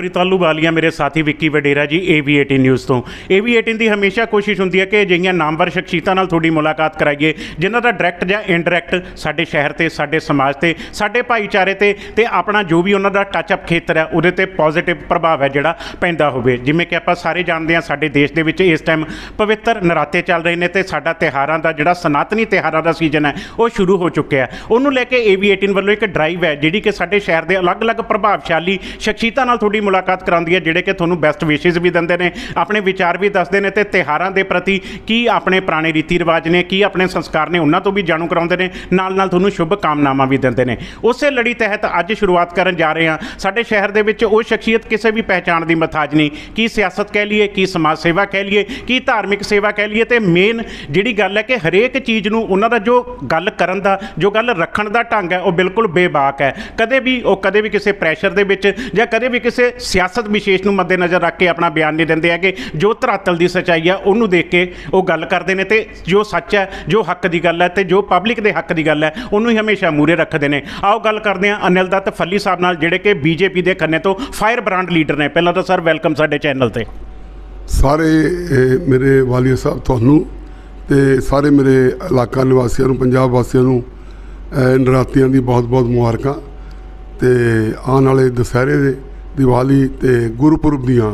ਪ੍ਰੀਤਾਲੂ ਵਾਲੀਆ ਮੇਰੇ ਸਾਥੀ ਵਿੱਕੀ ਵਡੇਰਾ ਜੀ AV18 ਨਿਊਜ਼ ਤੋਂ। AV18 ਦੀ ਹਮੇਸ਼ਾ ਕੋਸ਼ਿਸ਼ ਹੁੰਦੀ ਹੈ ਕਿ ਅਜਿਹੀਆਂ ਨਾਮਵਰ ਸ਼ਖਸੀਅਤਾਂ ਨਾਲ ਤੁਹਾਡੀ ਮੁਲਾਕਾਤ ਕਰਾਈਏ, ਜਿਨ੍ਹਾਂ ਦਾ ਡਾਇਰੈਕਟ ਜਾਂ ਇਨਡਾਇਰੈਕਟ ਸਾਡੇ ਸ਼ਹਿਰ ਤੇ, ਸਾਡੇ ਸਮਾਜ ਤੇ, ਸਾਡੇ ਭਾਈਚਾਰੇ ਤੇ ਤੇ ਆਪਣਾ ਜੋ ਵੀ ਉਹਨਾਂ ਦਾ ਟੱਚ ਅਪ ਖੇਤਰ ਹੈ, ਉਹਦੇ ਤੇ ਪੋਜ਼ਿਟਿਵ ਪ੍ਰਭਾਵ ਹੈ ਜਿਹੜਾ ਪੈਂਦਾ ਹੋਵੇ। ਜਿਵੇਂ ਕਿ ਆਪਾਂ ਸਾਰੇ ਜਾਣਦੇ ਹਾਂ, ਸਾਡੇ ਦੇਸ਼ ਦੇ ਵਿੱਚ ਇਸ ਟਾਈਮ ਪਵਿੱਤਰ ਨਰਾਤੇ ਚੱਲ ਰਹੇ ਨੇ ਤੇ ਸਾਡਾ ਤਿਹਾਰਾਂ ਦਾ ਜਿਹੜਾ ਸਨਾਤਨੀ ਤਿਹਾਰਾਂ ਦਾ ਸੀਜ਼ਨ ਹੈ, ਉਹ ਸ਼ੁਰੂ ਹੋ ਚੁੱਕਿਆ ਹੈ। ਉਹਨੂੰ ਲੈ ਕੇ AV18 ਵੱਲੋਂ ਇੱਕ ਡਰਾਈਵ ਹੈ, ਜਿਹੜੀ ਕਿ ਸਾਡੇ ਸ਼ਹਿਰ ਦੇ ਅਲੱਗ-ਅਲੱਗ ਪ੍ਰਭਾਵਸ਼ਾਲੀ ਸ਼ਖਸੀਅਤਾਂ ਨਾਲ ਤੁਹਾਡੀ ਮੁਲਾਕਾਤ ਕਰਾਉਂਦੀ ਹੈ, ਜਿਹੜੇ ਕਿ ਤੁਹਾਨੂੰ ਬੈਸਟ ਵਿਸ਼ੇਸ ਵੀ ਦਿੰਦੇ ਨੇ, ਆਪਣੇ ਵਿਚਾਰ ਵੀ ਦੱਸਦੇ ਨੇ ਤੇ ਤਿਹਾਰਾਂ ਦੇ ਪ੍ਰਤੀ ਕੀ ਆਪਣੇ ਪੁਰਾਣੇ ਰੀਤੀ ਰਿਵਾਜ ਨੇ, ਕੀ ਆਪਣੇ ਸੰਸਕਾਰ ਨੇ, ਉਹਨਾਂ ਤੋਂ ਵੀ ਜਾਣੂ ਕਰਾਉਂਦੇ ਨੇ ਨਾਲ ਨਾਲ ਤੁਹਾਨੂੰ ਸ਼ੁਭ ਕਾਮਨਾਵਾਂ ਵੀ ਦਿੰਦੇ ਨੇ। ਉਸੇ ਲੜੀ ਤਹਿਤ ਅੱਜ ਸ਼ੁਰੂਆਤ ਕਰਨ ਜਾ ਰਹੇ ਹਾਂ। ਸਾਡੇ ਸ਼ਹਿਰ ਦੇ ਵਿੱਚ ਉਹ ਸ਼ਖਸੀਅਤ ਕਿਸੇ ਵੀ ਪਹਿਚਾਣ ਦੀ ਮਥਾਜ ਨਹੀਂ। ਕੀ ਸਿਆਸਤ ਕਹਿ ਲਈਏ, ਕੀ ਸਮਾਜ ਸੇਵਾ ਕਹਿ ਲਈਏ, ਕੀ ਧਾਰਮਿਕ ਸੇਵਾ ਕਹਿ ਲਈਏ ਤੇ ਮੇਨ ਜਿਹੜੀ ਗੱਲ ਹੈ ਕਿ ਹਰੇਕ ਚੀਜ਼ ਨੂੰ ਉਹਨਾਂ ਦਾ ਜੋ ਗੱਲ ਕਰਨ ਦਾ, ਜੋ ਗੱਲ ਰੱਖਣ ਦਾ ਢੰਗ ਹੈ, ਉਹ ਬਿਲਕੁਲ ਬੇਬਾਕ ਹੈ। ਕਦੇ ਵੀ ਉਹ ਕਦੇ ਵੀ ਕਿਸੇ ਪ੍ਰੈਸ਼ਰ ਦੇ ਵਿੱਚ ਜਾਂ ਕਦੇ ਵੀ ਕਿਸੇ ਸਿਆਸਤ ਵਿਸ਼ੇਸ਼ ਨੂੰ ਮੱਦੇਨਜ਼ਰ ਰੱਖ ਕੇ ਆਪਣਾ ਬਿਆਨ ਨਹੀਂ ਦਿੰਦੇ ਹੈਗੇ। ਜੋ ਧਰਾਤਲ ਦੀ ਸੱਚਾਈ ਆ ਉਹਨੂੰ ਦੇਖ ਕੇ ਉਹ ਗੱਲ ਕਰਦੇ ਨੇ ਤੇ ਜੋ ਸੱਚ ਹੈ ਜੋ ਹੱਕ ਦੀ ਗੱਲ ਹੈ ਤੇ ਜੋ ਪਬਲਿਕ ਦੇ ਹੱਕ ਦੀ ਗੱਲ ਹੈ ਉਹਨੂੰ ਹੀ ਹਮੇਸ਼ਾ ਮੂਰੇ ਰੱਖਦੇ ਨੇ। ਆਓ ਗੱਲ ਕਰਦੇ ਹਾਂ ਅਨਿਲ ਦੱਤ ਫੱਲੀ ਸਾਹਿਬ ਨਾਲ ਜਿਹੜੇ ਕਿ ਬੀਜੇਪੀ ਦੇ ਖੰਨੇ ਤੋਂ ਫਾਇਰ ਬ੍ਰਾਂਡ ਲੀਡਰ ਨੇ। ਪਹਿਲਾਂ ਤਾਂ ਸਰ ਵੈਲਕਮ ਸਾਡੇ ਚੈਨਲ ਤੇ। ਸਾਰੇ ਮੇਰੇ ਵਾਲੀਆ ਸਾਹਿਬ ਤੁਹਾਨੂੰ ਤੇ ਸਾਰੇ ਮੇਰੇ ਇਲਾਕਾ ਨਿਵਾਸੀਆਂ ਨੂੰ ਪੰਜਾਬ ਵਾਸੀਆਂ ਨੂੰ ਅਹ, ਨਰਾਤਿਆਂ ਦੀ ਬਹੁਤ-ਬਹੁਤ ਮੁਬਾਰਕਾਂ ਤੇ ਆਉਣ ਵਾਲੇ ਦੁਸਹਿਰੇ ਦੇ ਦੀਵਾਲੀ ਤੇ ਗੁਰਪੁਰਬ ਦੀਆਂ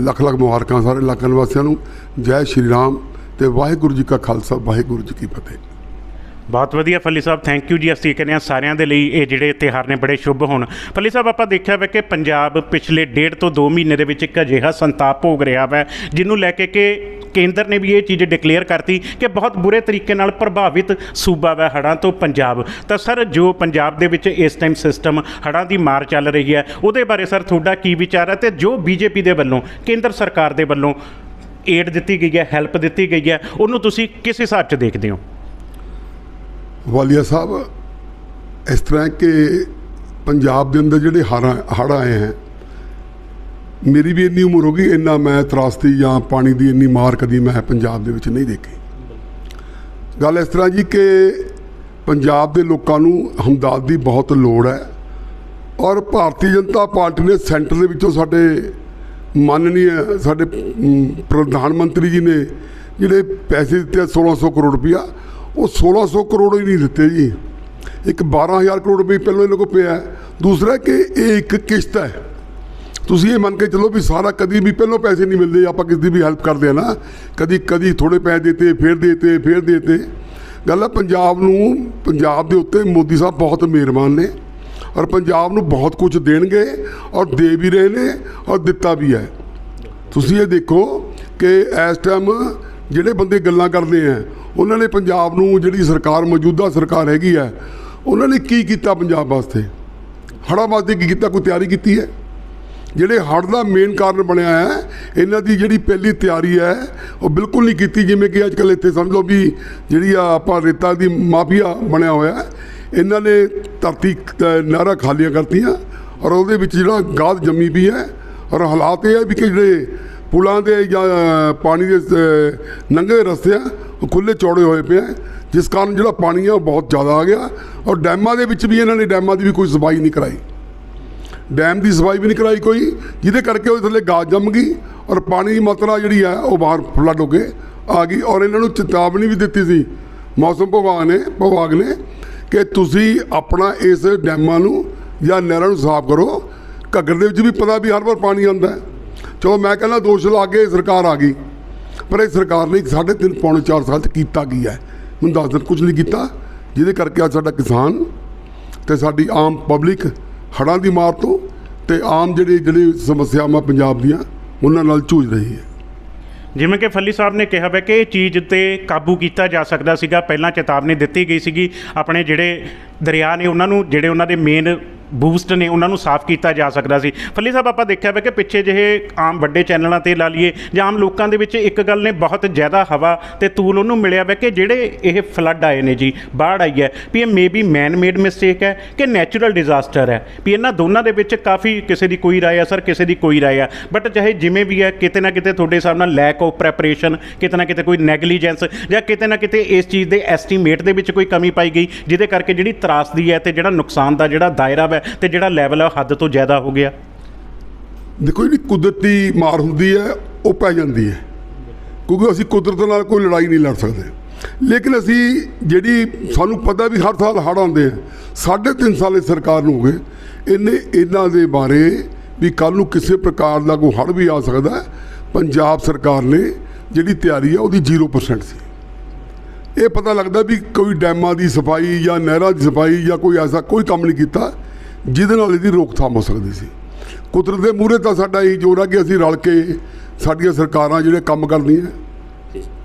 ਲੱਖ ਲੱਖ ਮੁਬਾਰਕਾਂ ਸਾਰੇ ਇਲਾਕਾ ਨਿਵਾਸੀਆਂ ਨੂੰ। ਜੈ ਸ਼੍ਰੀ ਰਾਮ ਤੇ ਵਾਹਿਗੁਰੂ ਜੀ ਕਾ ਖਾਲਸਾ, ਵਾਹਿਗੁਰੂ ਜੀ ਕੀ ਫਤਿਹ। ਬਹੁਤ ਵਧੀਆ ਫੱਲੀ ਸਾਹਿਬ ਥੈਂਕ ਯੂ ਜੀ। ਅਸੀਂ ਕਹਿੰਦੇ ਹਾਂ ਸਾਰਿਆਂ ਦੇ ਲਈ ਇਹ ਜਿਹੜੇ ਤਿਉਹਾਰ ਨੇ ਬੜੇ ਸ਼ੁਭ ਹੋਣ। ਫੱਲੀ ਸਾਹਿਬ, ਆਪਾਂ ਦੇਖਿਆ ਵਾ ਕਿ ਪੰਜਾਬ ਪਿਛਲੇ ਡੇਢ ਤੋਂ 2 ਮਹੀਨੇ ਦੇ ਵਿੱਚ ਇੱਕ ਅਜਿਹਾ ਸੰਤਾਪ ਭੋਗ ਰਿਹਾ ਵਾ, ਜਿਹਨੂੰ ਲੈ ਕੇ ਕਿ ਕੇਂਦਰ ਨੇ ਵੀ ਇਹ ਚੀਜ਼ ਡਿਕਲੇਅਰ ਕਰਤੀ ਕਿ ਬਹੁਤ ਬੁਰੇ ਤਰੀਕੇ ਨਾਲ ਪ੍ਰਭਾਵਿਤ ਸੂਬਾ ਵਾ ਹੜ੍ਹਾਂ ਤੋਂ ਪੰਜਾਬ। ਤਾਂ ਸਰ, ਜੋ ਪੰਜਾਬ ਦੇ ਵਿੱਚ ਇਸ ਟਾਈਮ ਸਿਸਟਮ ਹੜ੍ਹਾਂ ਦੀ ਮਾਰ ਚੱਲ ਰਹੀ ਹੈ, ਉਹਦੇ ਬਾਰੇ ਸਰ ਤੁਹਾਡਾ ਕੀ ਵਿਚਾਰ ਹੈ? ਤੇ ਜੋ ਬੀਜੇਪੀ ਦੇ ਵੱਲੋਂ, ਕੇਂਦਰ ਸਰਕਾਰ ਦੇ ਵੱਲੋਂ ਏਡ ਦਿੱਤੀ ਗਈ ਹੈ ਹੈਲਪ ਦਿੱਤੀ ਗਈ ਹੈ, ਉਹਨੂੰ ਤੁਸੀਂ ਕਿਸ ਹਿਸਾਬ 'ਚ ਦੇਖਦੇ ਹੋ? ਵਾਲੀਆ ਸਾਹਿਬ, ਇਸ ਤਰ੍ਹਾਂ ਕਿ ਪੰਜਾਬ ਦੇ ਅੰਦਰ ਜਿਹੜੇ ਹੜ੍ਹਾਂ ਹੜ੍ਹ ਆਏ ਹੈ, ਮੇਰੀ ਵੀ ਇੰਨੀ ਉਮਰ ਹੋ ਗਈ, ਇੰਨਾ ਮੈਂ ਤਰਾਸਤੀ ਜਾਂ ਪਾਣੀ ਦੀ ਇੰਨੀ ਮਾਰ ਕਦੀ ਮੈਂ ਪੰਜਾਬ ਦੇ ਵਿੱਚ ਨਹੀਂ ਦੇਖੀ। ਗੱਲ ਇਸ ਤਰ੍ਹਾਂ ਜੀ ਕਿ ਪੰਜਾਬ ਦੇ ਲੋਕਾਂ ਨੂੰ ਹਮਦਰਦ ਦੀ ਬਹੁਤ ਲੋੜ ਹੈ ਔਰ ਭਾਰਤੀ ਜਨਤਾ ਪਾਰਟੀ ਨੇ ਸੈਂਟਰ ਦੇ ਵਿੱਚੋਂ ਸਾਡੇ ਮਾਨਨੀय ਸਾਡੇ ਪ੍ਰਧਾਨ ਮੰਤਰੀ ਜੀ ਨੇ ਜਿਹੜੇ ਪੈਸੇ ਦਿੱਤੇ ਆ 1600 ਕਰੋੜ ਰੁਪਇਆ ਉਹ 1600 ਕਰੋੜ ਹੀ ਨਹੀਂ ਦਿੱਤੇ ਜੀ। ਇੱਕ 12000 ਕਰੋੜ ਰੁਪਏ ਪਹਿਲਾਂ ਇਹਨਾਂ ਕੋਲ ਪਿਆ। ਦੂਸਰਾ ਕਿ ਇਹ ਇੱਕ ਕਿਸ਼ਤ ਹੈ। ਤੁਸੀਂ ਇਹ ਮੰਨ ਕੇ ਚੱਲੋ ਵੀ ਸਾਰਾ ਕਦੀ ਵੀ ਪਹਿਲਾਂ ਪੈਸੇ ਨਹੀਂ ਮਿਲਦੇ, ਆਪਾਂ ਕਿਸੇ ਦੀ ਵੀ ਹੈਲਪ ਕਰਦੇ ਆ ਨਾ। ਕਦੀ ਕਦੀ ਥੋੜੇ ਪੈਸੇ ਦਿੱਤੇ, ਫਿਰ ਦਿੱਤੇ ਫਿਰ ਦਿੱਤੇ। ਗੱਲ ਹੈ ਪੰਜਾਬ ਨੂੰ, ਪੰਜਾਬ ਦੇ ਉੱਤੇ ਮੋਦੀ ਸਾਹਿਬ ਬਹੁਤ ਮਿਹਰਬਾਨ ਨੇ ਔਰ ਪੰਜਾਬ ਨੂੰ ਬਹੁਤ ਕੁਝ ਦੇਣਗੇ ਔਰ ਦੇ ਵੀ ਰਹੇ ਨੇ ਔਰ ਦਿੱਤਾ ਵੀ ਹੈ। ਤੁਸੀਂ ਇਹ ਦੇਖੋ ਕਿ ਇਸ ਟਾਈਮ ਜਿਹੜੇ ਬੰਦੇ ਗੱਲਾਂ ਕਰਦੇ ਆ ਉਹਨਾਂ ਨੇ ਪੰਜਾਬ ਨੂੰ ਜਿਹੜੀ ਸਰਕਾਰ ਮੌਜੂਦਾ ਸਰਕਾਰ ਹੈਗੀ ਹੈ ਉਹਨਾਂ ਨੇ ਕੀ ਕੀਤਾ ਪੰਜਾਬ ਵਾਸਤੇ? ਹੜ੍ਹਾਂ ਵਾਸਤੇ ਕੀ ਕੀਤਾ? ਕੋਈ ਤਿਆਰੀ ਕੀਤੀ ਹੈ? ਜਿਹੜੇ ਹੜ੍ਹ ਦਾ ਮੇਨ ਕਾਰਨ ਬਣਿਆ ਹੈ ਇਹਨਾਂ ਦੀ ਜਿਹੜੀ ਪਹਿਲੀ ਤਿਆਰੀ ਹੈ ਉਹ ਬਿਲਕੁਲ ਨਹੀਂ ਕੀਤੀ ਜਿਵੇਂ ਕਿ ਅੱਜ ਕੱਲ੍ਹ ਇੱਥੇ ਸਮਝ ਲਓ ਵੀ ਜਿਹੜੀ ਆ ਆਪਾਂ ਰੇਤਾ ਦੀ ਮਾਫੀਆ ਬਣਿਆ ਹੋਇਆ ਇਹਨਾਂ ਨੇ ਧਰਤੀ ਅ, ਨਹਿਰਾਂ ਖਾਲੀਆਂ ਕਰਤੀਆਂ ਔਰ ਉਹਦੇ ਵਿੱਚ ਜਿਹੜਾ ਗਾਦ ਜੰਮੀ ਵੀ ਹੈ ਔਰ ਹਾਲਾਤ ਇਹ ਹੈ ਵੀ ਕਿ ਜਿਹੜੇ ਪੁਲਾਂ ਦੇ ਜਾਂ ਪਾਣੀ ਦੇ ਨੰਗੇ ਰਸਤੇ ਆ, ਉਹ ਖੁੱਲੇ ਚੌੜੇ ਹੋਏ ਪਏ ਆ, ਜਿਸ ਕਾਰਨ ਜਿਹੜਾ ਪਾਣੀ ਆ ਉਹ ਬਹੁਤ ਜ਼ਿਆਦਾ ਆ ਗਿਆ ਔਰ ਡੈਮਾਂ ਦੇ ਵਿੱਚ ਵੀ ਇਹਨਾਂ ਨੇ ਡੈਮਾਂ ਦੀ ਵੀ ਕੋਈ ਸਫ਼ਾਈ ਨਹੀਂ ਕਰਾਈ ਡੈਮ ਦੀ ਸਫ਼ਾਈ ਵੀ ਨਹੀਂ ਕਰਾਈ ਕੋਈ, ਜਿਹਦੇ ਕਰਕੇ ਉਹ ਥੱਲੇ ਗਾਜ ਜੰਮ ਗਈ ਔਰ ਪਾਣੀ ਦੀ ਮਾਤਰਾ ਜਿਹੜੀ ਹੈ ਉਹ ਬਾਹਰ ਫਲੱਡ ਹੋ ਕੇ ਆ ਗਈ ਔਰ ਇਹਨਾਂ ਨੂੰ ਚੇਤਾਵਨੀ ਵੀ ਦਿੱਤੀ ਸੀ ਮੌਸਮ ਵਿਭਾਗ ਨੇ ਵਿਭਾਗ ਨੇ ਕਿ ਤੁਸੀਂ ਆਪਣਾ ਇਸ ਡੈਮਾਂ ਨੂੰ ਜਾਂ ਨਹਿਰਾਂ ਨੂੰ ਸਾਫ਼ ਕਰੋ ਘੱਗਰ ਦੇ ਵਿੱਚ ਵੀ ਪਤਾ ਵੀ ਹਰ ਵਾਰ ਪਾਣੀ ਆਉਂਦਾ ਹੈ। ਚਲੋ ਮੈਂ ਕਹਿੰਦਾ ਦੋਸ਼ ਲਾ ਕੇ ਸਰਕਾਰ ਆ ਗਈ। ਪਰ ਇਹ ਸਰਕਾਰ ਨੇ ਸਾਢੇ ਤਿੰਨ ਪੌਣੇ ਚਾਰ ਸਾਲ 'ਚ ਕੀਤਾ ਕੀ ਹੈ? ਮੈਨੂੰ ਦੱਸ ਦਿਨ ਕੁਝ ਨਹੀਂ ਕੀਤਾ। ਜਿਹਦੇ ਕਰਕੇ ਅੱਜ ਸਾਡਾ ਕਿਸਾਨ ਤੇ ਸਾਡੀ ਆਮ ਪਬਲਿਕ ਹੜ੍ਹਾਂ ਦੀ ਮਾਰ ਤੋਂ ਤੇ ਆਮ ਜਿਹੜੀ ਜਿਹੜੀ ਸਮੱਸਿਆਵਾਂ ਪੰਜਾਬ ਦੀਆਂ, ਉਹਨਾਂ ਨਾਲ ਜੂਝ ਰਹੀ ਹੈ। ਜਿਵੇਂ ਕਿ ਫੱਲੀ ਸਾਹਿਬ ਨੇ ਕਿਹਾ ਵਾ ਕਿ ਇਹ ਚੀਜ਼ ਤੇ ਕਾਬੂ ਕੀਤਾ ਜਾ ਸਕਦਾ ਸੀਗਾ। ਪਹਿਲਾਂ ਚੇਤਾਵਨੀ ਦਿੱਤੀ ਗਈ ਸੀਗੀ। ਆਪਣੇ ਜਿਹੜੇ ਦਰਿਆ ਨੇ, ਉਹਨਾਂ ਨੂੰ, ਜਿਹੜੇ ਉਹਨਾਂ ਦੇ ਮੇਨ ਬੂਸਟ ਨੇ ਉਹਨਾਂ ਨੂੰ ਸਾਫ਼ ਕੀਤਾ ਜਾ ਸਕਦਾ ਸੀ। ਫੱਲੀ ਸਾਹਿਬ, ਆਪਾਂ ਦੇਖਿਆ ਵਾ ਕਿ ਪਿੱਛੇ ਜਿਹੇ ਆਮ ਵੱਡੇ ਚੈਨਲਾਂ ਤੇ ਲਾ ਲਈਏ ਜਾਂ ਆਮ ਲੋਕਾਂ ਦੇ ਵਿੱਚ ਇੱਕ ਗੱਲ ਨੇ, ਬਹੁਤ ਜ਼ਿਆਦਾ ਹਵਾ ਤੇ ਤੂਲ ਉਹਨੂੰ ਮਿਲਿਆ ਵਾ ਕਿ ਜਿਹੜੇ ਇਹ ਫਲੱਡ ਆਏ ਨੇ ਜੀ, ਬਾੜ ਆਈ ਹੈ, ਵੀ ਇਹ ਮੇਬੀ ਮੈਨ ਮੇਡ ਮਿਸਟੇਕ ਹੈ ਕਿ ਨੈਚੁਰਲ ਡਿਜ਼ਾਸਟਰ ਹੈ। ਵੀ ਇਹਨਾਂ ਦੋਨਾਂ ਦੇ ਵਿੱਚ ਕਾਫੀ ਕਿਸੇ ਦੀ ਕੋਈ ਰਾਏ ਆ ਸਰ, ਕਿਸੇ ਦੀ ਕੋਈ ਰਾਏ ਆ। ਬਟ ਚਾਹੇ ਜਿਵੇਂ ਵੀ ਹੈ, ਕਿਤੇ ਨਾ ਕਿਤੇ ਤੁਹਾਡੇ ਹਿਸਾਬ ਨਾਲ ਲੈਕ ਆਫ ਪ੍ਰੈਪਰੇਸ਼ਨ ਕਿਤੇ ਨਾ ਕਿਤੇ ਕੋਈ ਨੈਗਲੀਜੈਂਸ ਜਾਂ ਕਿਤੇ ਨਾ ਕਿਤੇ ਇਸ ਚੀਜ਼ ਦੇ ਐਸਟੀਮੇਟ ਦੇ ਵਿੱਚ ਕੋਈ ਕਮੀ ਪਾਈ ਗਈ, ਜਿਹਦੇ ਕਰਕੇ ਜਿਹੜੀ ਤਰਾਸਦੀ ਹੈ ਤੇ ਜਿਹੜਾ ਨੁਕਸਾਨ ਦਾ ਜਿਹੜਾ ਦਾਇਰਾ ਹੈ ਤੇ ਜਿਹੜਾ ਲੈਵਲ ਹੈ ਹੱਦ ਤੋਂ ਜ਼ਿਆਦਾ ਹੋ ਗਿਆ? ਦੇਖੋ ਜਿਹੜੀ ਕੁਦਰਤੀ ਮਾਰ ਹੁੰਦੀ ਹੈ, ਉਹ ਪੈ ਜਾਂਦੀ ਹੈ। ਕਿਉਂਕਿ ਅਸੀਂ ਕੁਦਰਤ ਨਾਲ ਕੋਈ ਲੜਾਈ ਨਹੀਂ ਲੜ ਸਕਦੇ। ਲੇਕਿਨ ਅਸੀਂ ਜਿਹੜੀ ਸਾਨੂੰ ਪਤਾ ਵੀ ਹਰ ਸਾਲ ਹੜ੍ਹ ਆਉਂਦੇ ਆ, ਸਾਢੇ ਤਿੰਨ ਸਾਲ ਇਸ ਸਰਕਾਰ ਨੂੰ ਹੋ ਗਏ। ਇਹਨੇ ਇਹਨਾਂ ਦੇ ਬਾਰੇ ਵੀ ਕੱਲ ਨੂੰ ਕਿਸੇ ਪ੍ਰਕਾਰ ਦਾ ਕੋਈ ਹੜ੍ਹ ਵੀ ਆ ਸਕਦਾ ਪੰਜਾਬ ਸਰਕਾਰ ਨੇ ਜਿਹੜੀ ਤਿਆਰੀ ਹੈ ਉਹਦੀ 0% ਸੀ। ਇਹ ਪਤਾ ਲੱਗਦਾ ਵੀ ਕੋਈ ਡੈਮਾਂ ਦੀ ਸਫ਼ਾਈ ਜਾਂ ਨਹਿਰਾਂ ਦੀ ਸਫ਼ਾਈ ਜਾਂ ਕੋਈ ਐਸਾ ਕੋਈ ਕੰਮ ਨਹੀਂ ਕੀਤਾ। ਜਿਹਦੇ ਨਾਲ ਇਹਦੀ ਰੋਕਥਾਮ ਹੋ ਸਕਦੀ ਸੀ। ਕੁਦਰਤ ਦੇ ਮੂਹਰੇ ਤਾਂ ਸਾਡਾ ਇਹੀ ਜੋਰ ਆ ਕਿ ਅਸੀਂ ਰਲ ਕੇ ਸਾਡੀਆਂ ਸਰਕਾਰਾਂ ਜਿਹੜੇ ਕੰਮ ਕਰਦੀਆਂ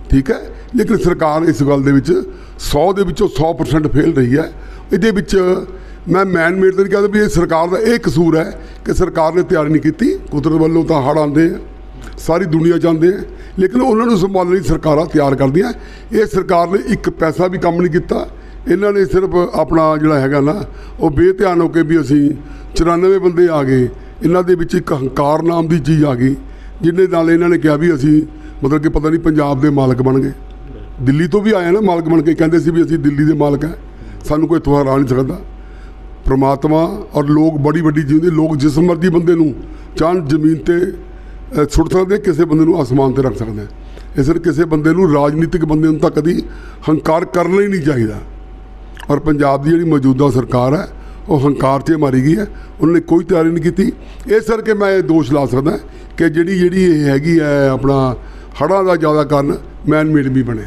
ਠੀਕ ਹੈ? ਲੇਕਿਨ ਸਰਕਾਰ ਇਸ ਗੱਲ ਦੇ ਵਿੱਚ 100 ਦੇ ਵਿੱਚੋਂ 100% ਫੇਲ ਰਹੀ ਹੈ। ਇਹਦੇ ਵਿੱਚ ਮੈਂ ਮੈਨ ਮੇਡ ਤੇ ਨਹੀਂ ਕਹਿੰਦਾ ਵੀ ਇਹ ਸਰਕਾਰ ਦਾ ਇਹ ਕਸੂਰ ਹੈ ਕਿ ਸਰਕਾਰ ਨੇ ਤਿਆਰੀ ਨਹੀਂ ਕੀਤੀ। ਕੁਦਰਤ ਵੱਲੋਂ ਤਾਂ ਹੜ੍ਹ ਆਉਂਦੇ ਆ ਸਾਰੀ ਦੁਨੀਆ ਚਾਹੁੰਦੇ ਆ। ਲੇਕਿਨ ਉਹਨਾਂ ਨੂੰ ਸੰਭਾਲਣ ਲਈ ਸਰਕਾਰਾਂ ਤਿਆਰ ਕਰਦੀਆਂ। ਇਹ ਸਰਕਾਰ ਨੇ ਇੱਕ ਪੈਸਾ ਵੀ ਕੰਮ ਨਹੀਂ ਕੀਤਾ। ਇਹਨਾਂ ਨੇ ਸਿਰਫ ਆਪਣਾ ਜਿਹੜਾ ਹੈਗਾ ਨਾ, ਉਹ ਬੇਧਿਆਨ ਹੋ ਕੇ ਵੀ ਅਸੀਂ 94 ਬੰਦੇ ਆ ਗਏ। ਇਹਨਾਂ ਦੇ ਵਿੱਚ ਇੱਕ ਹੰਕਾਰ ਨਾਮ ਦੀ ਚੀਜ਼ ਆ ਗਈ ਜਿਹਦੇ ਨਾਲ ਇਹਨਾਂ ਨੇ ਕਿਹਾ ਵੀ ਅਸੀਂ ਮਤਲਬ ਕਿ ਪਤਾ ਨਹੀਂ ਪੰਜਾਬ ਦੇ ਮਾਲਕ ਬਣ ਗਏ। ਦਿੱਲੀ ਤੋਂ ਵੀ ਆਏ ਨਾ ਮਾਲਕ ਬਣ ਕੇ, ਕਹਿੰਦੇ ਸੀ ਵੀ ਅਸੀਂ ਦਿੱਲੀ ਦੇ ਮਾਲਕ ਹੈ ਸਾਨੂੰ ਕੋਈ ਇੱਥੋਂ ਹਰਾ ਨਹੀਂ ਸਕਦਾ। ਪ੍ਰਮਾਤਮਾ ਔਰ ਲੋਕ ਬੜੀ ਵੱਡੀ ਜਿਉਂਦੇ ਲੋਕ ਜਿਸ ਮਰਜ਼ੀ ਬੰਦੇ ਨੂੰ ਚਾਹਣ, ਜ਼ਮੀਨ ਤੇ ਸੁੱਟ ਸਕਦੇ ਕਿਸੇ ਬੰਦੇ ਨੂੰ ਅਸਮਾਨ ਤੇ ਰੱਖ ਸਕਦੇ ਇਸ ਲਈ ਕਿਸੇ ਬੰਦੇ ਨੂੰ ਰਾਜਨੀਤਿਕ ਬੰਦੇ ਨੂੰ ਤਾਂ ਕਦੀ ਹੰਕਾਰ ਕਰਨਾ ਹੀ ਨਹੀਂ ਚਾਹੀਦਾ। ਔਰ ਪੰਜਾਬ ਦੀ ਜਿਹੜੀ ਮੌਜੂਦਾ ਸਰਕਾਰ ਹੈ, ਉਹ ਹੰਕਾਰ 'ਚ ਮਾਰੀ ਗਈ ਹੈ। ਉਹਨਾਂ ਨੇ ਕੋਈ ਤਿਆਰੀ ਨਹੀਂ ਕੀਤੀ। ਇਸ ਕਰਕੇ ਮੈਂ ਇਹ ਦੋਸ਼ ਲਾ ਸਕਦਾ ਕਿ ਜਿਹੜੀ ਜਿਹੜੀ ਇਹ ਹੈਗੀ ਹੈ ਆਪਣਾ ਹੜ੍ਹਾਂ ਦਾ ਜ਼ਿਆਦਾ ਕਾਰਨ ਮੈਨ ਮੇਡ ਵੀ ਬਣਿਆ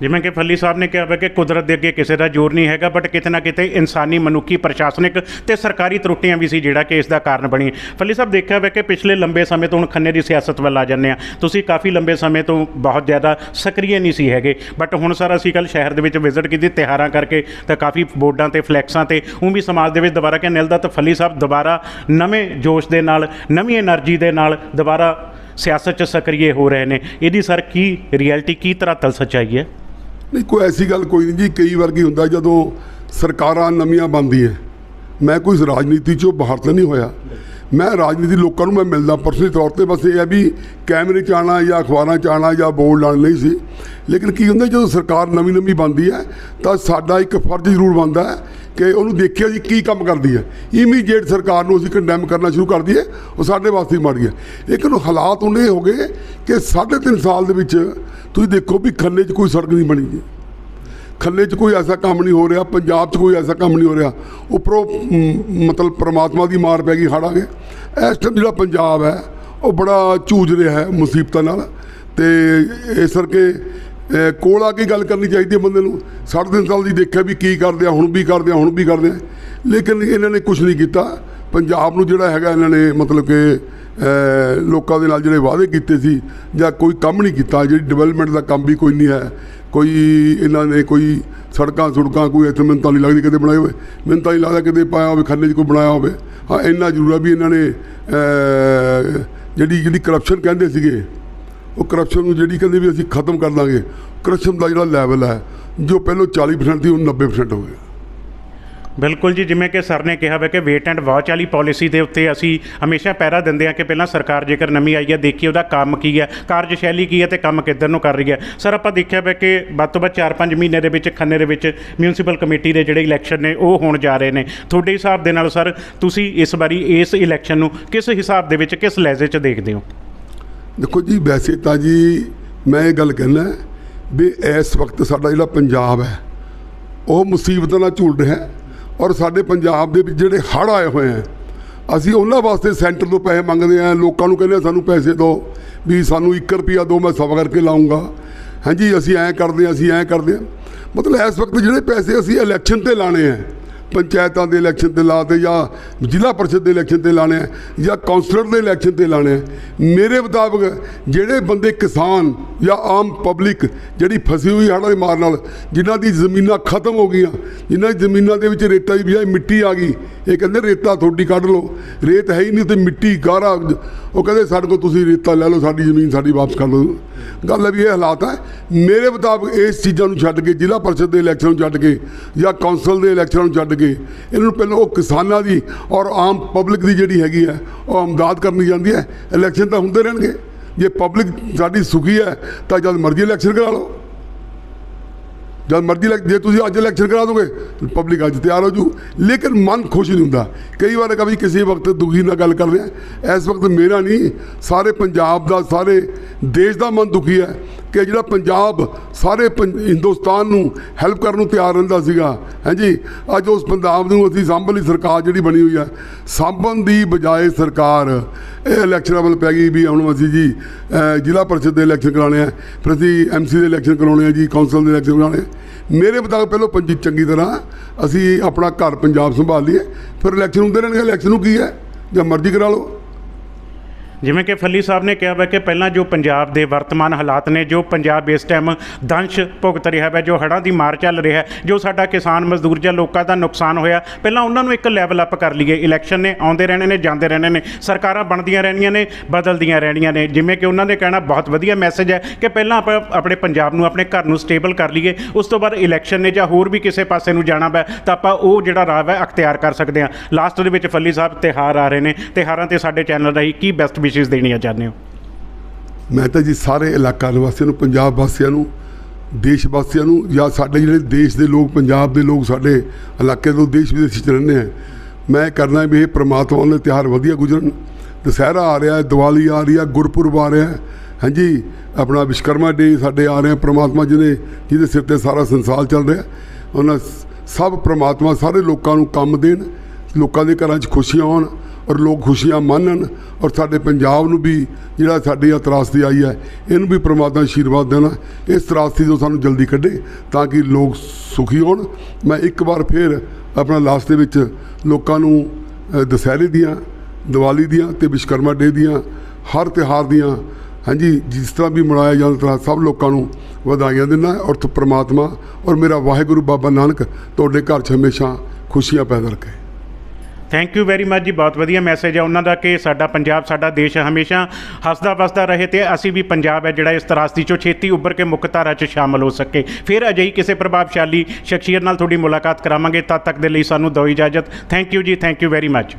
ਜਿਵੇਂ ਕਿ ਫੱਲੀ ਸਾਹਿਬ ਨੇ ਕਿਹਾ ਹੈ ਕਿ ਕੁਦਰਤ ਦੇ ਅੱਗੇ ਕਿਸੇ ਦਾ ਜ਼ੋਰ ਨਹੀਂ ਹੈਗਾ ਬਟ ਕਿਤੇ ਨਾ ਕਿਤੇ ਇਨਸਾਨੀ ਮਨੁੱਖੀ, ਪ੍ਰਸ਼ਾਸਨਿਕ ਤੇ ਸਰਕਾਰੀ ਤਰੁੱਟੀਆਂ ਵੀ ਸੀ ਜਿਹੜਾ ਕਿ ਇਸ ਦਾ ਕਾਰਨ ਬਣੀ। ਫੱਲੀ ਸਾਹਿਬ ਦੇਖਿਆ ਹੈ ਕਿ ਪਿਛਲੇ ਲੰਬੇ ਸਮੇਂ ਤੋਂ ਹੁਣ ਖੰਨੇ ਦੀ ਸਿਆਸਤ ਵੱਲ ਆ ਜਾਂਦੇ ਆ। ਤੁਸੀਂ ਕਾਫੀ ਲੰਬੇ ਸਮੇਂ ਤੋਂ ਬਹੁਤ ਜ਼ਿਆਦਾ ਸਕਰੀਏ ਨਹੀਂ ਸੀ ਹੈਗੇ ਬਟ ਹੁਣ ਸਰ ਅਸੀਂ ਕੱਲ ਸ਼ਹਿਰ ਦੇ ਵਿੱਚ ਵਿਜ਼ਿਟ ਕੀਤੀ, ਤਿਹਾਰਾਂ ਕਰਕੇ ਤਾਂ ਕਾਫੀ ਬੋਰਡਾਂ ਤੇ ਫਲੈਕਸਾਂ ਤੇ ਉਹ ਵੀ ਸਮਾਜ ਦੇ ਵਿੱਚ ਦੁਬਾਰਾ ਕਿ ਨਿਲਦਾ ਤਾਂ ਫੱਲੀ ਸਾਹਿਬ ਦੁਬਾਰਾ ਨਵੇਂ ਜੋਸ਼ ਦੇ ਨਾਲ, ਨਵੀਂ એનર્ਜੀ ਦੇ ਨਾਲ ਦੁਬਾਰਾ ਸਿਆਸਤ 'ਚ ਸਕਰੀਏ ਹੋ ਰਹੇ ਨੇ। ਇਹਦੀ ਸਰ ਕੀ ਰਿਐਲਿਟੀ ਕੀ ਤਰ੍ਹਾਂ ਤਲ ਸਚਾਈ ਹੈ? ਨਹੀਂ, ਕੋਈ ਐਸੀ ਗੱਲ ਕੋਈ ਨਹੀਂ ਜੀ। ਕਈ ਵਾਰ ਕੀ ਹੁੰਦਾ, ਜਦੋਂ ਸਰਕਾਰਾਂ ਨਵੀਆਂ ਬਣਦੀਆਂ, ਮੈਂ ਕੋਈ ਰਾਜਨੀਤੀ ਚੋਂ ਬਾਹਰ ਤਾਂ ਨਹੀਂ ਹੋਇਆ। ਮੈਂ ਰਾਜਨੀਤੀ ਲੋਕਾਂ ਨੂੰ ਮੈਂ ਮਿਲਦਾ ਪਰਸਨਲੀ ਤੌਰ ਤੇ, ਬਸ ਇਹ ਹੈ ਵੀ ਕੈਮਰੇ 'ਚ ਆਉਣਾ ਜਾਂ ਅਖਬਾਰਾਂ 'ਚ ਆਉਣਾ ਜਾਂ ਬੋਰਡ ਲਾਉਣ ਨਹੀਂ ਸੀ। ਲੇਕਿਨ ਕੀ ਹੁੰਦਾ, ਜਦੋਂ ਸਰਕਾਰ ਨਵੀਂ ਨਵੀਂ ਬਣਦੀ ਹੈ, ਤਾਂ ਸਾਡਾ ਇੱਕ ਫਰਜ਼ ਜ਼ਰੂਰ ਬਣਦਾ ਹੈ ਕਿ ਉਹਨੂੰ ਦੇਖਿਆ ਜੀ ਕੀ ਕੰਮ ਕਰਦੀ ਹੈ। ਇਮੀਡੀਏਟ ਸਰਕਾਰ ਨੂੰ ਅਸੀਂ ਕੰਡੈਮ ਕਰਨਾ ਸ਼ੁਰੂ ਕਰ ਦਈਏ, ਉਹ ਸਾਡੇ ਵਾਸਤੇ ਹੀ ਮਾੜੀ ਹੈ। ਲੇਕਿਨ ਹਾਲਾਤ ਉਹਨੇ ਹੋ ਗਏ ਕਿ ਸਾਢੇ ਤਿੰਨ ਸਾਲ ਦੇ ਵਿੱਚ ਤੁਸੀਂ ਦੇਖੋ ਵੀ ਖੰਨੇ 'ਚ ਕੋਈ ਸੜਕ ਨਹੀਂ ਬਣੀ ਜੀ। ਖੰਨੇ 'ਚ ਕੋਈ ਐਸਾ ਕੰਮ ਨਹੀਂ ਹੋ ਰਿਹਾ, ਪੰਜਾਬ 'ਚ ਕੋਈ ਐਸਾ ਕੰਮ ਨਹੀਂ ਹੋ ਰਿਹਾ। ਉੱਪਰੋਂ ਮਤਲਬ ਪ੍ਰਮਾਤਮਾ ਦੀ ਮਾਰ ਪੈ ਗਈ ਹੜ੍ਹ ਆ ਗਏ। ਇਸ ਟਾਈਮ ਜਿਹੜਾ ਪੰਜਾਬ ਹੈ, ਉਹ ਬੜਾ ਝੂਝ ਰਿਹਾ ਹੈ ਮੁਸੀਬਤਾਂ ਨਾਲ। ਤੇ ਇਸ ਕਰਕੇ ਕੋਲ ਆ ਕੇ ਗੱਲ ਕਰਨੀ ਚਾਹੀਦੀ ਹੈ ਬੰਦੇ ਨੂੰ। ਸਾਢੇ ਤਿੰਨ ਸਾਲ ਦੀ ਦੇਖਿਆ ਵੀ ਕੀ ਕਰਦੇ ਆ, ਹੁਣ ਵੀ ਕਰਦੇ ਆ, ਹੁਣ ਵੀ ਕਰਦੇ ਆ। ਲੇਕਿਨ ਇਹਨਾਂ ਨੇ ਕੁਝ ਨਹੀਂ ਕੀਤਾ। ਪੰਜਾਬ ਨੂੰ ਜਿਹੜਾ ਹੈਗਾ ਇਹਨਾਂ ਨੇ ਮਤਲਬ ਕਿ ਲੋਕਾਂ ਦੇ ਨਾਲ ਜਿਹੜੇ ਵਾਅਦੇ ਕੀਤੇ ਸੀ ਜਾਂ ਕੋਈ ਕੰਮ ਨਹੀਂ ਕੀਤਾ, ਜਿਹੜੀ ਡਿਵੈਲਪਮੈਂਟ ਦਾ ਕੰਮ ਵੀ ਕੋਈ ਨਹੀਂ ਹੈ। ਕੋਈ ਇਹਨਾਂ ਨੇ ਕੋਈ ਸੜਕਾਂ ਸੁੜਕਾਂ ਕੋਈ ਇੱਥੇ ਮੈਨੂੰ ਤਾਂ ਨਹੀਂ ਲੱਗਦੀ, ਕਿਤੇ ਬਣਾਏ ਹੋਵੇ। ਮੈਨੂੰ ਤਾਂ ਨਹੀਂ ਲੱਗਦਾ ਕਿਤੇ ਪਾਇਆ ਹੋਵੇ, ਖੰਨੇ 'ਚ ਕੋਈ ਬਣਾਇਆ ਹੋਵੇ। ਹਾਂ, ਇੰਨਾ ਜ਼ਰੂਰ ਹੈ ਵੀ ਇਹਨਾਂ ਨੇ ਜਿਹੜੀ ਜਿਹੜੀ ਕਰਪਸ਼ਨ ਕਹਿੰਦੇ ਸੀਗੇ ਉਹ ਕਰਪਸ਼ਨ ਨੂੰ ਜਿਹੜੀ ਕਹਿੰਦੇ ਵੀ ਅਸੀਂ ਖਤਮ ਕਰ ਦਾਂਗੇ ਕਰਪਸ਼ਨ ਦਾ ਜਿਹੜਾ ਲੈਵਲ ਹੈ, ਜੋ ਪਹਿਲਾਂ 40% ਸੀ, ਉਹ 90% ਹੋ ਗਿਆ। ਬਿਲਕੁਲ ਜੀ, ਜਿਵੇਂ ਕਿ ਸਰ ਨੇ ਕਿਹਾ ਵਾ ਕਿ ਵੇਟ ਐਂਡ ਵਾਚ ਵਾਲੀ ਪਾਲਿਸੀ ਦੇ ਉੱਤੇ ਅਸੀਂ ਹਮੇਸ਼ਾ ਪਹਿਰਾ ਦਿੰਦੇ ਹਾਂ ਕਿ ਪਹਿਲਾਂ ਸਰਕਾਰ ਜੇਕਰ ਨਵੀਂ ਆਈ ਹੈ, ਦੇਖੀਏ ਉਹਦਾ ਕੰਮ ਕੀ ਹੈ, ਕਾਰਜਸ਼ੈਲੀ ਕੀ ਹੈ ਤੇ ਕੰਮ ਕਿੱਧਰ ਨੂੰ ਕਰ ਰਹੀ ਹੈ। ਸਰ, ਆਪਾਂ ਦੇਖਿਆ ਵਾ ਕਿ ਵੱਧ ਤੋਂ ਵੱਧ 4-5 ਮਹੀਨੇ ਦੇ ਵਿੱਚ, ਖੰਨੇ ਦੇ ਵਿੱਚ ਮਿਊਨਿਸਪਲ ਕਮੇਟੀ ਦੇ ਜਿਹੜੇ ਇਲੈਕਸ਼ਨ ਨੇ, ਉਹ ਹੋਣ ਜਾ ਰਹੇ ਨੇ। ਤੁਹਾਡੇ ਹਿਸਾਬ ਦੇ ਨਾਲ ਸਰ, ਤੁਸੀਂ ਇਸ ਵਾਰੀ ਇਸ ਇਲੈਕਸ਼ਨ ਨੂੰ ਕਿਸ ਹਿਸਾਬ ਦੇ ਵਿੱਚ, ਕਿਸ ਲਹਿਜ਼ੇ 'ਚ ਦੇਖਦੇ ਹੋ? ਦੇਖੋ ਜੀ, ਵੈਸੇ ਤਾਂ ਜੀ ਮੈਂ ਇਹ ਗੱਲ ਕਹਿਣਾ ਵੀ ਇਸ ਵਕਤ ਸਾਡਾ ਜਿਹੜਾ ਪੰਜਾਬ ਹੈ, ਉਹ ਮੁਸੀਬਤਾਂ ਨਾਲ ਝੂਲ ਰਿਹਾ ਹੈ ਔਰ ਸਾਡੇ ਪੰਜਾਬ ਦੇ ਵਿੱਚ ਜਿਹੜੇ ਹੜ੍ਹ ਆਏ ਹੋਏ ਹੈ, ਅਸੀਂ ਉਹਨਾਂ ਵਾਸਤੇ ਸੈਂਟਰ ਤੋਂ ਪੈਸੇ ਮੰਗਦੇ ਆ ਲੋਕਾਂ ਨੂੰ ਕਹਿੰਦੇ ਸਾਨੂੰ ਪੈਸੇ ਦਿਓ, ਵੀ ਸਾਨੂੰ 1 ਰੁਪਿਆ ਦਿਓ ਮੈਂ ਸਵਾ ਕਰਕੇ ਲਾਉਂਗਾ ਹਾਂਜੀ, ਅਸੀਂ ਐਂ ਕਰਦੇ ਆ ਅਸੀਂ ਐਂ ਕਰਦੇ ਆ ਮਤਲਬ ਇਸ ਵਕਤ ਜਿਹੜੇ ਪੈਸੇ ਅਸੀਂ ਇਲੈਕਸ਼ਨ ਤੇ ਲਾਣੇ ਆ ਪੰਚਾਇਤਾਂ ਦੇ ਇਲੈਕਸ਼ਨ ਤੇ ਲਾਤੇ ਜਾਂ ਜ਼ਿਲ੍ਹਾ ਪਰਿਸ਼ਦ ਦੇ ਇਲੈਕਸ਼ਨ ਤੇ ਲਾਣੇ ਆ ਜਾਂ ਕਾਉਂਸਲਰ ਦੇ ਇਲੈਕਸ਼ਨ ਤੇ ਲਾਣੇ ਆ, ਮੇਰੇ ਮੁਤਾਬਕ ਜਿਹੜੇ ਬੰਦੇ ਕਿਸਾਨ ਜਾਂ ਆਮ ਪਬਲਿਕ ਜਿਹੜੀ ਫਸੀ ਹੋਈ ਹੜ੍ਹਾਂ ਦੇ ਮਾਰ ਨਾਲ, ਜਿਨ੍ਹਾਂ ਦੀ ਜ਼ਮੀਨਾਂ ਖਤਮ ਹੋ ਗਈਆਂ, ਜਿਨ੍ਹਾਂ ਦੀ ਜ਼ਮੀਨਾਂ ਦੇ ਵਿੱਚ ਰੇਤਾ ਦੀ ਬਜਾਏ ਮਿੱਟੀ ਆ ਗਈ, ਇਹ ਕਹਿੰਦੇ ਰੇਤਾ ਤੁਹਾਡੀ ਕੱਢ ਲਓ, ਰੇਤ ਹੈ ਹੀ ਨਹੀਂ ਤੇ ਮਿੱਟੀ ਗਾਰਾ, ਉਹ ਕਹਿੰਦੇ ਸਾਡੇ ਕੋਲ ਤੁਸੀਂ ਰੇਤਾ ਲੈ ਲਓ, ਸਾਡੀ ਜ਼ਮੀਨ ਸਾਡੀ ਵਾਪਸ ਕਰ ਲਓ ਗੱਲ ਹੈ ਵੀ ਇਹ ਹਾਲਾਤ ਹੈ, ਮੇਰੇ ਮੁਤਾਬਕ ਇਸ ਚੀਜ਼ਾਂ ਨੂੰ ਛੱਡ ਕੇ ਜ਼ਿਲ੍ਹਾ ਪਰਿਸ਼ਦ ਦੇ ਇਲੈਕਸ਼ਨ ਨੂੰ ਛੱਡ ਕੇ ਜਾਂ ਕੌਂਸਲ ਦੇ ਇਲੈਕਸ਼ਨ ਨੂੰ ਛੱਡ ਕੇ, ਇਹਨਾਂ ਨੂੰ ਪਹਿਲਾਂ ਉਹ ਕਿਸਾਨਾਂ ਦੀ ਔਰ ਆਮ ਪਬਲਿਕ ਦੀ ਜਿਹੜੀ ਹੈਗੀ ਹੈ, ਉਹ ਅਮਦਾਦ ਕਰਨੀ ਜਾਂਦੀ ਹੈ। ਇਲੈਕਸ਼ਨ ਤਾਂ ਹੁੰਦੇ ਰਹਿਣਗੇ। ਜੇ ਪਬਲਿਕ ਸਾਡੀ ਸੁਖੀ ਹੈ, ਤਾਂ ਜਦ ਮਰਜ਼ੀ ਇਲੈਕਸ਼ਨ ਕਰਾ ਲਓ। ਜਦ ਮਰਜ਼ੀ ਜੇ ਤੁਸੀਂ ਅੱਜ ਇਲੈਕਸ਼ਨ ਕਰਾ ਦੋਗੇ ਪਬਲਿਕ ਅੱਜ ਤਿਆਰ ਹੋ ਜੂ। ਲੇਕਿਨ ਮਨ ਖੁਸ਼ ਨਹੀਂ ਹੁੰਦਾ। ਕਈ ਵਾਰ ਕभी ਕਿਸੇ ਵਕਤ ਦੁਖੀ ਨਾਲ ਗੱਲ ਕਰਦੇ ਆ ਇਸ ਵਕਤ ਮੇਰਾ ਨਹੀਂ, ਸਾਰੇ ਪੰਜਾਬ ਦਾ, ਸਾਰੇ ਦੇਸ਼ ਦਾ ਮਨ ਦੁਖੀ ਹੈ। ਕਿ ਜਿਹੜਾ ਪੰਜਾਬ ਸਾਰੇ ਪੰ- ਹਿੰਦੁਸਤਾਨ ਨੂੰ ਹੈਲਪ ਕਰਨ ਨੂੰ ਤਿਆਰ ਰਹਿੰਦਾ ਸੀਗਾ ਹਾਂਜੀ ਅੱਜ ਉਸ ਪੰਜਾਬ ਨੂੰ ਅਸੀਂ ਸਾਂਭਣ ਲਈ ਸਰਕਾਰ ਜਿਹੜੀ ਬਣੀ ਹੋਈ ਹੈ ਸਾਂਭਣ ਦੀ ਬਜਾਏ ਸਰਕਾਰ ਇਹ ਇਲੈਕਸ਼ਨਾਂ ਵੱਲ ਪੈ ਗਈ ਵੀ ਹੁਣ ਅਸੀਂ ਜੀ ਜ਼ਿਲ੍ਹਾ ਪਰਿਸ਼ਦ ਦੇ ਇਲੈਕਸ਼ਨ ਕਰਾਉਣੇ ਆ, ਫਿਰ ਅਸੀਂ ਐਮਸੀ ਦੇ ਇਲੈਕਸ਼ਨ ਕਰਾਉਣੇ ਆ ਜੀ ਕੌਂਸਲ ਦੇ ਇਲੈਕਸ਼ਨ ਕਰਾਉਣੇ ਆ। ਮੇਰੇ ਮੁਤਾਬਕ ਪਹਿਲਾਂ ਪੰਜੀ ਚੰਗੀ ਤਰ੍ਹਾਂ ਅਸੀਂ ਆਪਣਾ ਘਰ ਪੰਜਾਬ ਸੰਭਾਲ ਲਈਏ, ਫਿਰ ਇਲੈਕਸ਼ਨ ਹੁੰਦੇ ਰਹਿਣਗੇ ਇਲੈਕਸ਼ਨ ਨੂੰ ਕੀ ਹੈ? ਜਾਂ ਮਰਜ਼ੀ ਕਰਾ ਲਓ। ਜਿਵੇਂ ਕਿ ਫੱਲੀ ਸਾਹਿਬ ਨੇ ਕਿਹਾ ਵਾ ਕਿ ਪਹਿਲਾਂ ਜੋ ਪੰਜਾਬ ਦੇ ਵਰਤਮਾਨ ਹਾਲਾਤ ਨੇ, ਜੋ ਪੰਜਾਬ ਇਸ ਟਾਈਮ ਦੰਸ਼ ਭੁਗਤ ਰਿਹਾ ਹੈ ਜੋ ਹੜ੍ਹਾਂ ਦੀ ਮਾਰ ਚੱਲ ਰਿਹਾ, ਜੋ ਸਾਡਾ ਕਿਸਾਨ ਮਜ਼ਦੂਰ ਜਾਂ ਲੋਕਾਂ ਦਾ ਨੁਕਸਾਨ ਹੋਇਆ, ਪਹਿਲਾਂ ਉਹਨਾਂ ਨੂੰ ਇੱਕ ਲੈਵਲ ਅਪ ਕਰ ਲਈਏ। ਇਲੈਕਸ਼ਨ ਨੇ ਆਉਂਦੇ ਰਹਿਣੇ ਨੇ, ਜਾਂਦੇ ਰਹਿਣੇ ਨੇ, ਸਰਕਾਰਾਂ ਬਣਦੀਆਂ ਰਹਿਣੀਆਂ ਨੇ, ਬਦਲਦੀਆਂ ਰਹਿਣੀਆਂ ਨੇ। ਜਿਵੇਂ ਕਿ ਉਹਨਾਂ ਨੇ ਕਹਿਣਾ, ਬਹੁਤ ਵਧੀਆ ਮੈਸੇਜ ਹੈ ਕਿ ਪਹਿਲਾਂ ਆਪਾਂ ਆਪਣੇ ਪੰਜਾਬ ਨੂੰ, ਆਪਣੇ ਘਰ ਨੂੰ ਸਟੇਬਲ ਕਰ ਲਈਏ, ਉਸ ਤੋਂ ਬਾਅਦ ਇਲੈਕਸ਼ਨ ਨੇ ਜਾਂ ਹੋਰ ਵੀ ਕਿਸੇ ਪਾਸੇ ਨੂੰ ਜਾਣਾ ਵਾ, ਤਾਂ ਆਪਾਂ ਉਹ ਜਿਹੜਾ ਰਾਹ ਹੈ ਅਖਤਿਆਰ ਕਰ ਸਕਦੇ ਹਾਂ। ਲਾਸਟ ਦੇ ਵਿੱਚ ਫੱਲੀ ਸਾਹਿਬ ਤਿਹਾਰ ਆ ਰਹੇ ਨੇ। ਤਿਹਾਰਾਂ ਤੇ ਸਾਡੇ ਚੈਨਲ ਰਾਹੀਂ ਕੀ ਬੈਸਟ ਵਿਸ਼ੇਸ ਦੇਣੀਆਂ ਚਾਹੁੰਦੇ ਹੋ? ਮੈਂ ਤਾਂ ਜੀ ਸਾਰੇ ਇਲਾਕਾ ਨਿਵਾਸੀਆਂ ਨੂੰ, ਪੰਜਾਬ ਵਾਸੀਆਂ ਨੂੰ, ਦੇਸ਼ ਵਾਸੀਆਂ ਨੂੰ ਜਾਂ ਸਾਡੇ ਜਿਹੜੇ ਦੇਸ਼ ਦੇ ਲੋਕ, ਪੰਜਾਬ ਦੇ ਲੋਕ ਸਾਡੇ ਇਲਾਕੇ ਤੋਂ ਦੇਸ਼ ਵਿਦੇਸ਼ 'ਚ ਰਹਿੰਦੇ ਆ, ਮੈਂ ਕਰਨਾ ਵੀ ਇਹ ਪ੍ਰਮਾਤਮਾ ਦੇ ਤਿਉਹਾਰ ਵਧੀਆ ਗੁਜ਼ਰਨ, ਦੁਸਹਿਰਾ ਆ ਰਿਹਾ ਹੈ ਦੀਵਾਲੀ ਆ ਰਹੀ ਹੈ ਗੁਰਪੁਰਬ ਆ ਰਿਹਾ, ਹਾਂਜੀ, ਆਪਣਾ ਵਿਸ਼ਕਰਮਾ ਡੇ ਸਾਡੇ ਆ ਰਹੇ ਆ ਪ੍ਰਮਾਤਮਾ ਜਿਹਨੇ ਜਿਹਦੇ ਸਿਰ ਤੇ ਸਾਰਾ ਸੰਸਾਰ ਚੱਲ ਰਿਹਾ, ਉਹਨਾਂ ਸਭ ਪ੍ਰਮਾਤਮਾ ਸਾਰੇ ਲੋਕਾਂ ਨੂੰ ਕੰਮ ਦੇਣ, ਲੋਕਾਂ ਦੇ ਘਰਾਂ 'ਚ ਖੁਸ਼ੀਆਂ ਆਉਣ ਔਰ ਲੋਕ ਖੁਸ਼ੀਆਂ ਮੰਨਣ ਔਰ ਸਾਡੇ ਪੰਜਾਬ ਨੂੰ ਵੀ ਜਿਹੜਾ ਸਾਡੀ ਆ ਤਰਾਸਦੀ ਆਈ ਹੈ ਇਹਨੂੰ ਵੀ ਪ੍ਰਮਾਤਮਾ ਆਸ਼ੀਰਵਾਦ ਦੇਣਾ। ਇਸ ਤਰਾਸਦੀ ਤੋਂ ਸਾਨੂੰ ਜਲਦੀ ਕੱਢੇ ਤਾਂ ਕਿ ਲੋਕ ਸੁਖੀ ਹੋਣ। ਮੈਂ ਇੱਕ ਵਾਰ ਫੇਰ ਆਪਣਾ ਲਾਸਟ ਦੇ ਵਿੱਚ ਲੋਕਾਂ ਨੂੰ ਅ, ਦੁਸਹਿਰੇ ਦੀਆਂ ਦੀਵਾਲੀ ਦੀਆਂ ਤੇ ਵਿਸ਼ਕਰਮਾ ਡੇ ਦੀਆਂ ਹਰ ਤਿਉਹਾਰ ਦੀਆਂ ਹਾਂਜੀ ਜਿਸ ਤਰ੍ਹਾਂ ਵੀ ਮਨਾਇਆ ਜਾਂਦਾ ਤਰ੍ਹਾਂ ਸਭ ਲੋਕਾਂ ਨੂੰ ਵਧਾਈਆਂ ਦਿੰਦਾ ਔਰ ਤ- ਪ੍ਰਮਾਤਮਾ ਔਰ ਮੇਰਾ ਵਾਹਿਗੁਰੂ ਬਾਬਾ ਨਾਨਕ ਤੁਹਾਡੇ ਘਰ 'ਚ ਹਮੇਸ਼ਾ ਖੁਸ਼ੀਆਂ ਪੈਦਾ ਰੱਖੇ। ਥੈਂਕ ਯੂ ਵੈਰੀ ਮੱਚ ਜੀ, ਬਹੁਤ ਵਧੀਆ ਮੈਸੇਜ ਹੈ ਉਹਨਾਂ ਦਾ ਕਿ ਸਾਡਾ ਪੰਜਾਬ, ਸਾਡਾ ਦੇਸ਼ ਹਮੇਸ਼ਾ ਹੱਸਦਾ ਵਸਦਾ ਰਹੇ ਤੇ ਅਸੀਂ ਵੀ ਪੰਜਾਬ ਹੈ ਜਿਹੜਾ ਇਸ ਤਰਾਸਦੀ ਚੋਂ ਛੇਤੀ ਉੱਭਰ ਕੇ ਮੁੱਖ ਧਾਰਾ 'ਚ ਸ਼ਾਮਲ ਹੋ ਸਕੇ। ਫਿਰ ਅਜਿਹੀ ਕਿਸੇ ਪ੍ਰਭਾਵਸ਼ਾਲੀ ਸ਼ਖਸੀਅਤ ਨਾਲ ਤੁਹਾਡੀ ਮੁਲਾਕਾਤ ਕਰਾਵਾਂਗੇ। ਤਦ ਤੱਕ ਦੇ ਲਈ ਸਾਨੂੰ ਦਿਓ ਇਜਾਜ਼ਤ। Thank you ji thank you very much